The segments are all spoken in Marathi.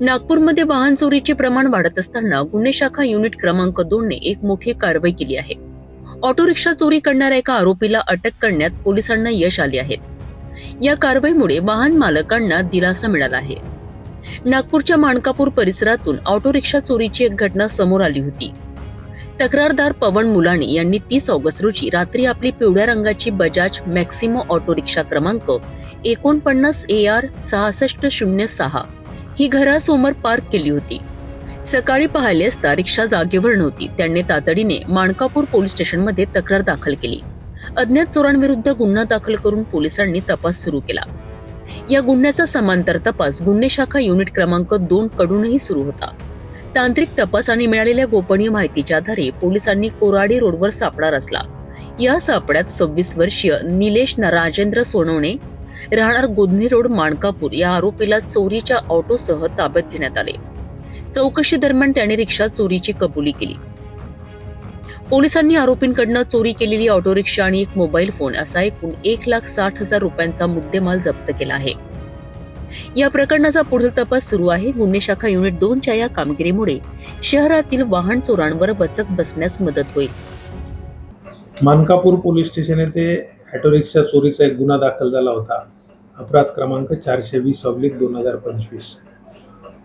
नागपूरमध्ये वाहन चोरीचे प्रमाण वाढत असताना गुन्हे शाखा युनिट क्रमांक दोनने एक मोठी कारवाई केली आहे. ऑटो रिक्षा चोरी करणाऱ्या एका आरोपीला अटक करण्यात पोलिसांना यश आले आहे. या कारवाईमुळे वाहन मालकांना दिलासा मिळाला आहे. नागपूरच्या माणकापूर परिसरातून ऑटो रिक्षा चोरीची एक घटना समोर आली होती. तक्रारदार पवन मुलाणी यांनी तीस ऑगस्ट रोजी रात्री आपली पिवळ्या रंगाची बजाज मॅक्सिमो ऑटो रिक्षा क्रमांक एकोणपन्नास ए आर सहासष्ट शून्य सहा ही घरासमोर पार्क केली होती. सकाळी पाहिले असता रिक्षा जागेवर नव्हती. त्यांनी तातडीने माणकापूर पोलीस स्टेशनमध्ये तक्रार दाखल केली. अज्ञात चोरांविरुद्ध गुन्हा दाखल करून पोलिसांनी तपास सुरू केला. या गुन्ह्याचा समांतर तपास गुन्हे शाखा युनिट क्रमांक दोन कडूनही सुरू होता. तांत्रिक तपास आणि मिळालेल्या गोपनीय माहितीच्या आधारे पोलिसांनी कोराडी रोडवर सापळा रचला. या सापड्यात सव्वीस वर्षीय निलेश राजेंद्र सोनवणे राहणार गोधनी रोड माणकापूर या आरोपीला चोरीच्या ऑटोसह ताब्यात घेण्यात आले. चौकशी दरम्यान त्याने रिक्षा चोरीची कबुली केली. पोलिसांनी आरोपींकडनं चोरी केलेली ऑटो रिक्षा आणि एक मोबाईल फोन असा एकूण एक लाख साठ हजार रुपयांचा मुद्देमाल जप्त केला आहे. या प्रकरणाचा पुढील तपास सुरू आहे. गुन्हे शाखा युनिट दोनच्या या कामगिरीमुळे शहरातील वाहन चोरांवर वचक बसण्यास मदत होईल. मानकापूर पोलीस स्टेशन येथे ऑटो रिक्षा चोरीचा एक गुन्हा दाखल झाला होता. अपराध क्रमांक चारशे वीस ऑब्लिक दोन हजार पंचवीस.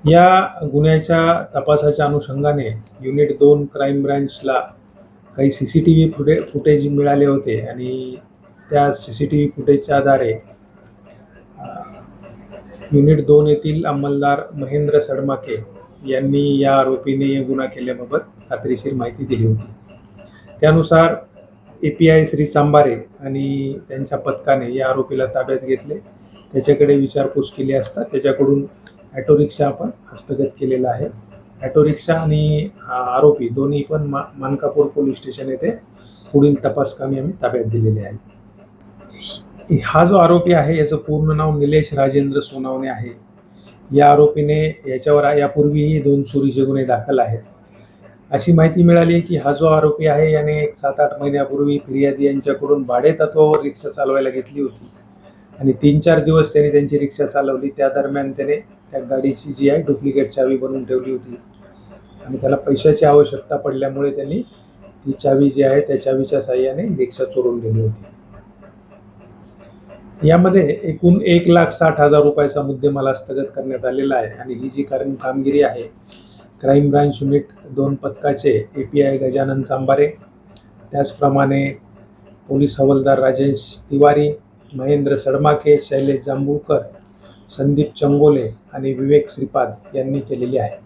या गुन्ह्याच्या तपासाच्या अनुषंगाने युनिट दोन क्राईम ब्रँचला काही सी सी टी व्ही फुटे फुटेज मिळाले होते आणि त्या सी सी टी व्ही फुटेजच्या आधारे युनिट दोन येथील अंमलदार महेंद्र सडमाके यांनी या आरोपीने गुन्हा केल्याबाबत खात्रीशीर माहिती दिली होती. त्यानुसार A P I Shri Chambare आणि त्यांच्या पथकाने या आरोपीला ताब्यात घेतले. त्याच्याकडे विचारपूस केली असता त्याच्याकडून ॲटो रिक्षा आपण हस्तगत केलेला आहे. ॲटो रिक्षा आणि हा आरोपी दोन्ही पण मा मानकापूर पोलीस स्टेशन येथे पुढील तपासकामी आम्ही ताब्यात दिलेले आहे हा जो आरोपी आहे याचं पूर्ण नाव निलेश राजेंद्र सोनावणे आहे. या आरोपीने याच्यावर यापूर्वीही दोन चोरीचे गुन्हे दाखल आहेत. अशी माहिती मिळाली आहे की हा जो आरोपी आहे याने एक सात आठ महिन्यापूर्वी फिर्यादी यांच्याकडून भाडेतत्वावर रिक्षा चालवायला घेतली होती. आणि तीन चार दिवस त्यांनी त्यांची रिक्षा चालवली. त्या दरम्यान त्याने त्या गाडीची जी आहे डुप्लिकेट चावी बनवून ठेवली होती. आणि त्याला पैशाची आवश्यकता पडल्यामुळे त्यांनी ती चावी जी आहे त्या चावीच्या साह्याने रिक्षा चोरून दिली होती. यामध्ये एकूण एक लाख साठ हजार रुपयाचा मुद्देमाला हस्तगत करण्यात आलेला आहे. आणि ही जी कारण कामगिरी आहे क्राईम ब्रांच युनिट दोन पथकाचे A P I Gajanan Chambare त्याचप्रमाणे पोलीस हवालदार राजेश तिवारी महेंद्र सडमाके शैलेश जांभूळकर संदीप चंगोले आणि विवेक श्रीपाद यांनी केलेली आहे.